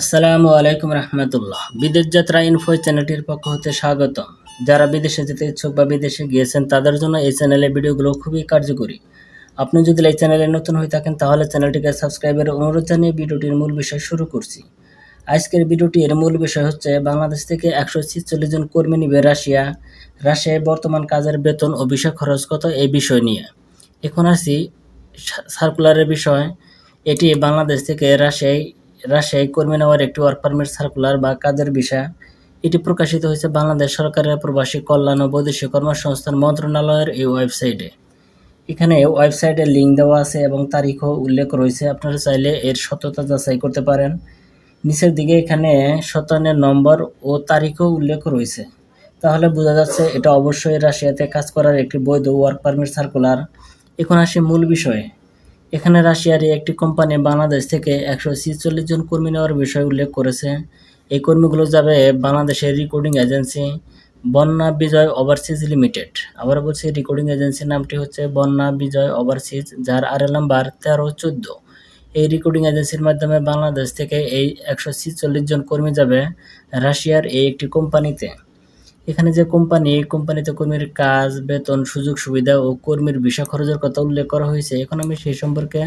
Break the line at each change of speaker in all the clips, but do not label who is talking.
আসসালামু আলাইকুম রহমতুল্লাহ। বিদেশ যাত্রা ইনফো চ্যানেলটির পক্ষ হতে স্বাগত যারা বিদেশে যেতে ইচ্ছুক বা বিদেশে গিয়েছেন, তাদের জন্য এই চ্যানেলের ভিডিওগুলো খুবই কার্যকরী। আপনি যদি এই চ্যানেলে নতুন হয়ে থাকেন, তাহলে চ্যানেলটিকে সাবস্ক্রাইবের অনুরোধ জানিয়ে ভিডিওটির মূল বিষয় শুরু করছি। আজকের ভিডিওটির মূল বিষয় হচ্ছে, বাংলাদেশ থেকে একশো ছিচল্লিশ জন কর্মী নিবে রাশিয়া। রাশিয়ায় বর্তমান কাজের বেতন ও বিষয় খরচ কত, এই বিষয় নিয়ে। এখন আসি সার্কুলারের বিষয়। এটি বাংলাদেশ থেকে রাশিয়ায় রাজশাহী কর্মী নেওয়ার একটি ওয়ার্ক পারমিট সার্কুলার বা কাজের বিষয়। এটি প্রকাশিত হয়েছে বাংলাদেশ সরকারের প্রবাসী কল্যাণ ও বৈদেশিক কর্মসংস্থান মন্ত্রণালয়ের এই ওয়েবসাইটে। এখানে ওয়েবসাইটের লিঙ্ক দেওয়া আছে এবং তারিখও উল্লেখ রয়েছে। আপনারা চাইলে এর সত্যতা যাচাই করতে পারেন। নিচের দিকে এখানে শতানের নম্বর ও তারিখও উল্লেখ রয়েছে। তাহলে বোঝা যাচ্ছে এটা অবশ্যই রাশিয়াতে কাজ করার একটি বৈধ ওয়ার্ক পারমিট সার্কুলার এখন আসি মূল বিষয়ে। এখানে রাশিয়ার একটি কোম্পানি বাংলাদেশ থেকে একশো ছিচল্লিশ জন কর্মী নেওয়ার বিষয় উল্লেখ করেছে। এই কর্মীগুলো যাবে বাংলাদেশের রেকর্ডিং এজেন্সি বন্যা বিজয় ওভারসিজ লিমিটেড আবার বলছি রেকর্ডিং এজেন্সির নামটি হচ্ছে বন্যা বিজয় ওভারসিজ যার আর নাম্বার তেরো চোদ্দ। এই রেকর্ডিং এজেন্সির মাধ্যমে বাংলাদেশ থেকে এই একশো ছিচল্লিশ জন কর্মী যাবে রাশিয়ার এই একটি কোম্পানিতে। এখানে যে কোম্পানি, এই কোম্পানিতে কর্মীর কাজ, বেতন, সুযোগ সুবিধা ও কর্মীর বিষয় খরচের কথা উল্লেখ করা হয়েছে। এখন আমি সেই সম্পর্কে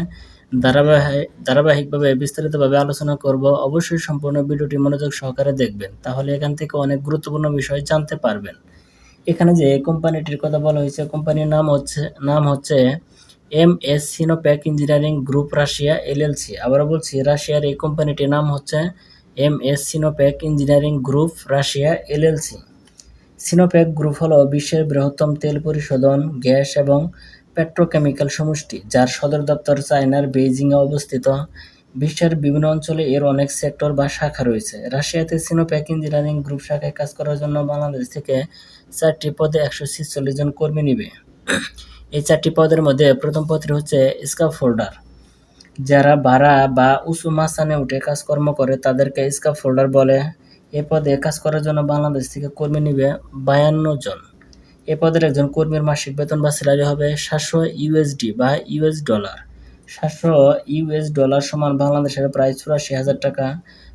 ধারাবাহিক, ধারাবাহিকভাবে বিস্তারিতভাবে আলোচনা করব। অবশ্যই সম্পূর্ণ ভিডিওটি মনোযোগ সহকারে দেখবেন। তাহলে এখান থেকে অনেক গুরুত্বপূর্ণ বিষয় জানতে পারবেন। এখানে যে কোম্পানিটির কথা বলা হয়েছে, কোম্পানির নাম হচ্ছে নাম হচ্ছে M S Sinopec engineering group Russia LLC আবার বলছি, রাশিয়ার এই কোম্পানিটির নাম হচ্ছে M S Sinopec engineering group Russia LLC Sinopec group হল বিশ্বের বৃহত্তম তেল পরিশোধন, গ্যাস এবং পেট্রোকেমিক্যাল সমষ্টি, যার সদর দপ্তর চায়নার বেইজিংয়ে অবস্থিত। বিশ্বের বিভিন্ন অঞ্চলে এর অনেক সেক্টর বা শাখা রয়েছে। রাশিয়াতে সিনোপ্যাক ইঞ্জিনিয়ারিং গ্রুপ শাখায় কাজ করার জন্য বাংলাদেশ থেকে চারটি পদে একশো ছিচল্লিশ জন কর্মী নিবে। এই চারটি পদের মধ্যে প্রথম পদটি হচ্ছে স্কাফ হোল্ডার যারা ভাড়া বা উঁচু মাসানে উঠে কাজকর্ম করে, তাদেরকে স্কাফ হোল্ডার বলে। এ পদে কাজ করার জন্য বাংলাদেশ থেকে কর্মী নিবে বায়ান্ন জন। এ পদের একজন কর্মীর মাসিক বেতন বা স্যালারি হবে সাতশো ইউএসডি বা ইউএস ডলার। সাতশো ইউএস ডলার সমান বাংলাদেশের প্রায় চুরাশি হাজার টাকা।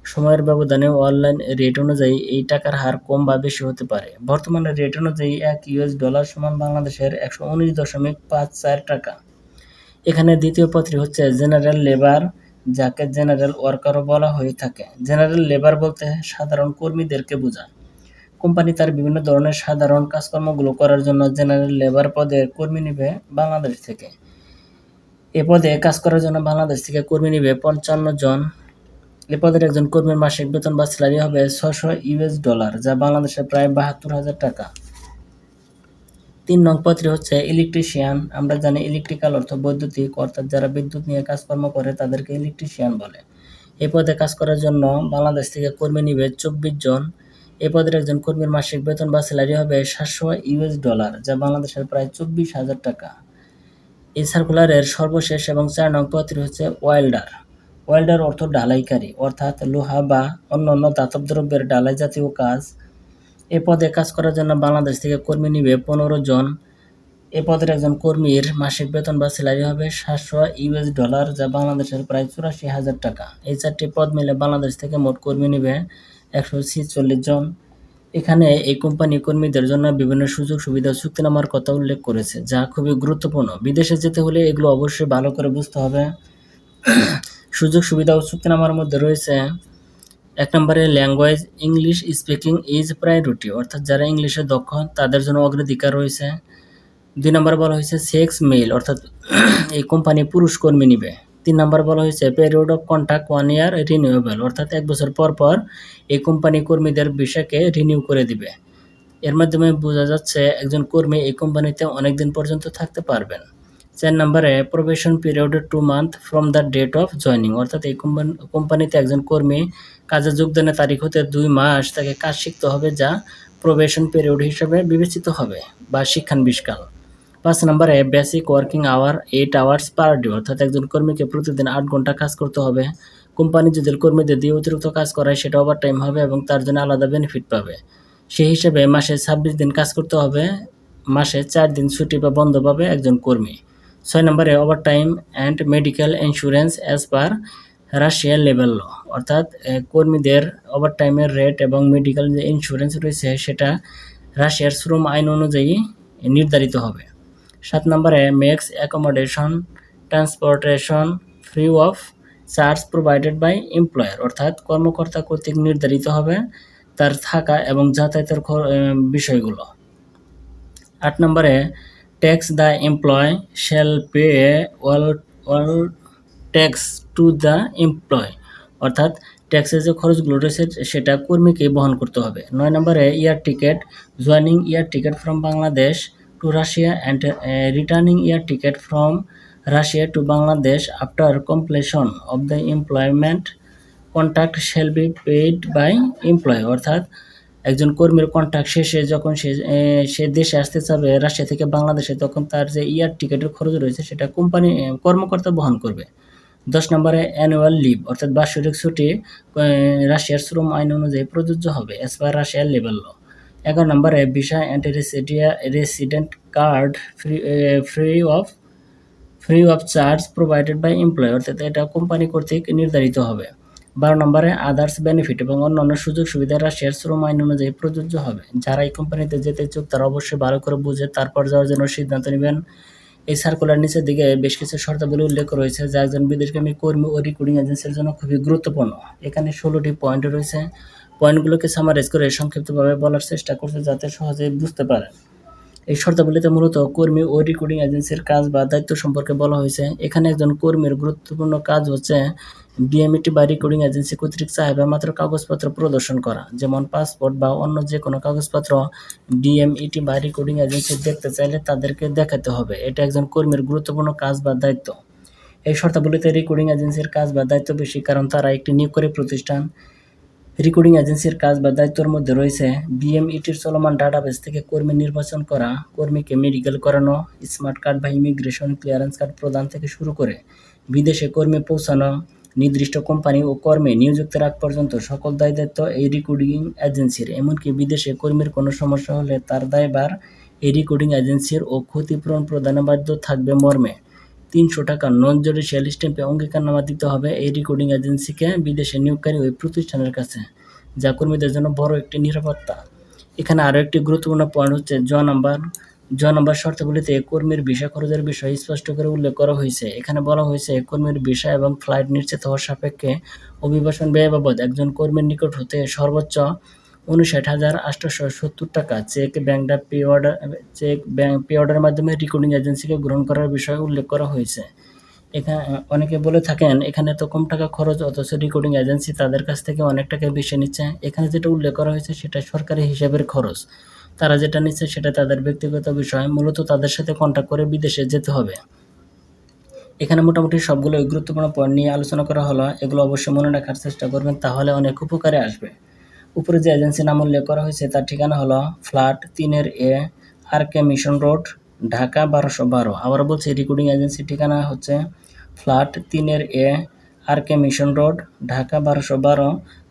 সময়ের ব্যবধানে অনলাইন রেট অনুযায়ী এই টাকার হার কম বা বেশি হতে পারে। বর্তমানে রেট অনুযায়ী এক ইউএস ডলার সমান বাংলাদেশের একশো উনিশ দশমিক পাঁচ চার টাকা। এখানে দ্বিতীয় পত্রী হচ্ছে জেনারেল লেবার যাকে জেনারেল ওয়ার্কারও বলা হয়ে থাকে। জেনারেল লেবার বলতে সাধারণ কর্মীদেরকে বোঝায়। কোম্পানি তার বিভিন্ন ধরনের সাধারণ কাজকর্মগুলো করার জন্য জেনারেল লেবার পদের কর্মী নিবে বাংলাদেশ থেকে। এ পদে কাজ করার জন্য বাংলাদেশ থেকে কর্মী নিবে পঞ্চান্ন জন। এ পদের একজন কর্মীর মাসিক বেতন বা স্যালারি হবে ছশো ইউএস ডলার, যা বাংলাদেশের প্রায় বাহাত্তর হাজার টাকা। তিন নং পত্রে হচ্ছে ইলেকট্রিশিয়ান আমরা জানি ইলেকট্রিক্যাল অর্থ বৈদ্যুতিক, অর্থাৎ যারা বিদ্যুৎ নিয়ে কাজকর্ম করে তাদেরকে ইলেকট্রিশিয়ান বলে। এই পদে কাজ করার জন্য বাংলাদেশ থেকে কর্মী নিবে চব্বিশ জন। এ পদের একজন কর্মীর মাসিক বেতন বা স্যালারি হবে সাতশো ইউএস ডলার, যা বাংলাদেশের প্রায় চব্বিশ হাজার টাকা। এই সার্কুলারের সর্বশেষ এবং চার নং পদটি হচ্ছে ওয়েল্ডার ওয়েল্ডার অর্থ ডালাইকারী অর্থাৎ লোহা বা অন্য অন্য ধাতব দ্রব্যের ডালাই জাতীয় কাজ। এ পদে কাজ করার জন্য বাংলাদেশ থেকে কর্মী নিবে পনেরো জন। এ পদের একজন কর্মীর মাসিক বেতন বা স্যালারি হবে সাতশো ইউএস ডলার, যা বাংলাদেশের প্রায় চুরাশি হাজার টাকা। এই চারটি পদ মিলে বাংলাদেশ থেকে মোট কর্মী নিবে একশো ছিচল্লিশ জন। এখানে এই কোম্পানি কর্মীদের জন্য বিভিন্ন সুযোগ সুবিধা চুক্তিনামার কথা উল্লেখ করেছে, যা খুবই গুরুত্বপূর্ণ। বিদেশে যেতে হলে এগুলো অবশ্যই ভালো করে বুঝতে হবে। সুযোগ সুবিধা ও চুক্তিনামার মধ্যে রয়েছে এক নম্বরে language English speaking is priority অর্থাৎ যারা ইংলিশে দক্ষ তাদের জন্য অগ্রাধিকার রয়েছে। দুই নম্বর বলা হয়েছে সেক্স মেল অর্থাৎ এই কোম্পানি পুরুষ কর্মী নিবে। তিন নম্বর বলা হয়েছে period of contact one year renewable অর্থাৎ এক বছর পর পর এই কোম্পানি কর্মীদের বিষয়কে রিনিউ করে দিবে। এর মাধ্যমে বোঝা যাচ্ছে একজন কর্মী এই কোম্পানিতে অনেক দিন পর্যন্ত থাকতে পারবেন। চার নম্বরে probation period two month from the date of joining অর্থাৎ এই কোম্পানিতে একজন কর্মী কাজে যোগদানের তারিখ হতে দুই মাস, তাকে কাজ শিখতে হবে যা প্রবেশন পিরিয়ড হিসেবে বিবেচিত হবে বা শিক্ষানবিষ্কাল পাঁচ নম্বরে basic working hour eight hours per day অর্থাৎ একজন কর্মীকে প্রতিদিন আট ঘণ্টা কাজ করতে হবে। কোম্পানি যদি কর্মীদের দিয়ে অতিরিক্ত কাজ করায়, সেটা ওভার টাইম হবে এবং তার জন্য আলাদা বেনিফিট পাবে। সেই হিসেবে মাসে ছাব্বিশ দিন কাজ করতে হবে। মাসে চার দিন ছুটি বা বন্ধ পাবে একজন কর্মী। ছয় নম্বরে overtime and medical insurance as per রাশিয়ার লেভেল ল অর্থাৎ কর্মীদের ওভারটাইমের রেট এবং মেডিকেল যে ইন্স্যুরেন্স রয়েছে, সেটা রাশিয়ার শ্রম আইন অনুযায়ী নির্ধারিত হবে। সাত নম্বরে meals accommodation transportation free of charge provided by employer অর্থাৎ, কর্মকর্তা কর্তৃক নির্ধারিত হবে তার থাকা এবং যাতায়াতের বিষয়গুলো। আট নম্বরে tax the employee shall pay all all tax to the employee অর্থাৎ ট্যাক্সের যে খরচগুলো রয়েছে সেটা কর্মীকে বহন করতে হবে। নয় নম্বরে air ticket joining air ticket from Bangladesh to Russia and returning air ticket from Russia to Bangladesh after completion of the employment contract shall be paid by employer অর্থাৎ একজন কর্মীর কন্ট্রাক্ট শেষে যখন সে সে দেশে আসতে চাবে রাশিয়া থেকে বাংলাদেশে তখন তার যে ইয়ার টিকেটের খরচ রয়েছে সেটা কোম্পানি কর্মকর্তা বহন করবে। দশ নম্বরে অ্যানুয়াল লিভ অর্থাৎ বাৎসরিক ছুটি রাশিয়ার শ্রম আইন অনুযায়ী প্রযোজ্য হবে অ্যাজ পার রাশিয়ার লেভেল ল এগারো নম্বরে visa and resident card free free of free of charge provided by employer অর্থাৎ এটা কোম্পানি কর্তৃক নির্ধারিত হবে। বারো নম্বরে আদার্স বেনিফিট এবং অন্যান্য সুযোগ সুবিধা রাশিয়ার শ্রম আইন অনুযায়ী প্রযোজ্য হবে। যারা এই কোম্পানিতে যেতে ইচ্ছুক, তারা অবশ্যই ভালো করে বুঝে তারপর যাওয়ার জন্য সিদ্ধান্ত নেবেন। এই সার্কুলার নিচের দিকে বেশ কিছু শর্তাবলী উল্লেখ রয়েছে যা একজন বিদেশগামী কর্মী ও রিক্রুটিং এজেন্সির জন্য খুবই গুরুত্বপূর্ণ। এখানে ষোলোটি পয়েন্ট রয়েছে। পয়েন্টগুলোকে সামারাইজ করে সংক্ষিপ্তভাবে বলার চেষ্টা করছে যাতে সহজে বুঝতে পারেন। এই শর্তাবলীতে মূলত কর্মী ও রিক্রুটিং এজেন্সির কাজ বা দায়িত্ব সম্পর্কে বলা হয়েছে। এখানে একজন কর্মীর গুরুত্বপূর্ণ কাজ হচ্ছে ডিএমইটি বা রেকর্ডিং এজেন্সি কর্তৃক চাহিদা মাত্র কাগজপত্র প্রদর্শন করা। যেমন পাসপোর্ট বা অন্য যে কোনো কাগজপত্র ডিএমইটি বা রেকর্ডিং এজেন্সি দেখতে চাইলে তাদেরকে দেখাতে হবে। এটা একজন কর্মীর গুরুত্বপূর্ণ কাজ বা দায়িত্ব। এই শর্তাবলীতে রেকর্ডিং এজেন্সির কাজ বা দায়িত্ব বেশি, কারণ তারা একটি নিয়োগকারী প্রতিষ্ঠান। রেকর্ডিং এজেন্সির কাজ বা দায়িত্বের মধ্যে রয়েছে। বিএমইটির চলমান ডাটাবেস থেকে কর্মী নির্বাচন করা, কর্মীকে মেডিকেল করানো স্মার্ট কার্ড বা ইমিগ্রেশন ক্লিয়ারেন্স কার্ড প্রদান থেকে শুরু করে, বিদেশে কর্মী পৌঁছানো, নির্দিষ্ট কোম্পানি ও কর্মে নিয়োজিত আগ পর্যন্ত সকল দায় দায়িত্ব এই রেকর্ডিং এজেন্সির এমনকি বিদেশে কর্মীর কোনো সমস্যা হলে তার দায়বার এই রেকর্ডিং এজেন্সির ও ক্ষতিপূরণ প্রদানে বাধ্য থাকবে মর্মে। তিনশো টাকা নন জুডিশিয়াল স্ট্যাম্পে অঙ্গীকারনামা দিতে হবে এই রেকর্ডিং এজেন্সিকে বিদেশে নিয়োগকারী ওই প্রতিষ্ঠানের কাছে। যা কর্মীদের জন্য বড় একটি নিরাপত্তা। এখানে আরও একটি গুরুত্বপূর্ণ পয়েন্ট হচ্ছে জ নাম্বার। জ নম্বর শর্তগুলিতে কর্মীর ভিসা খরচের বিষয়ে স্পষ্ট করে উল্লেখ করা হয়েছে। এখানে বলা হয়েছে, কর্মীর ভিসা এবং ফ্লাইট নিশ্চিত হওয়ার সাপেক্ষে অভিবাসন ব্যয় বাবদ একজন কর্মীর নিকট হতে সর্বোচ্চ উনষাট হাজার আটশোশো সত্তর টাকা চেক ব্যাংকটা pay order cheque bank pay অর্ডারের মাধ্যমে রেকর্ডিং এজেন্সিকে গ্রহণ করার বিষয়ে উল্লেখ করা হয়েছে। এখানে অনেকে বলে থাকেন, এখানে তো কম টাকা খরচ, অথচ রেকর্ডিং এজেন্সি তাদের কাছ থেকে অনেক টাকা বেশি নিচ্ছে। এখানে যেটা উল্লেখ করা হয়েছে সেটা সরকারি হিসাবের খরচ। তারা যেটা নিচ্ছে সেটা তাদের ব্যক্তিগত বিষয়, মূলত তাদের সাথে কন্ট্যাক্ট করে বিদেশে যেতে হবে। এখানে মোটামুটি সবগুলো গুরুত্বপূর্ণ পয়েন্ট নিয়ে আলোচনা করা হলো। এগুলো অবশ্যই মনে রাখার চেষ্টা করবেন, তাহলে অনেক উপকারে আসবে। উপরে যে এজেন্সি নাম উল্লেখ করা হয়েছে, তার ঠিকানা হলো ফ্ল্যাট তিনের A R K mission road, Dhaka বারোশো বারো। আবার বলছি রেকর্ডিং এজেন্সির ঠিকানা হচ্ছে ফ্ল্যাট তিনের A R K mission road, Dhaka বারোশো বারো।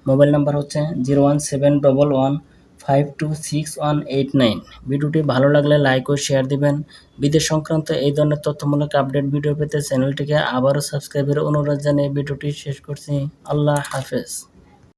মোবাইল নাম্বার হচ্ছে zero one seven double one five two six one eight nine. ভিডিওটি ভালো লাগলে লাইক ও শেয়ার দিবেন। বিদেশ সংক্রান্ত এই ধরনের তথ্যমূলক আপডেট ভিডিও পেতে চ্যানেলটিকে আবারও সাবস্ক্রাইবের অনুরোধ জানিয়ে ভিডিওটি শেষ করছি। আল্লাহ হাফেজ।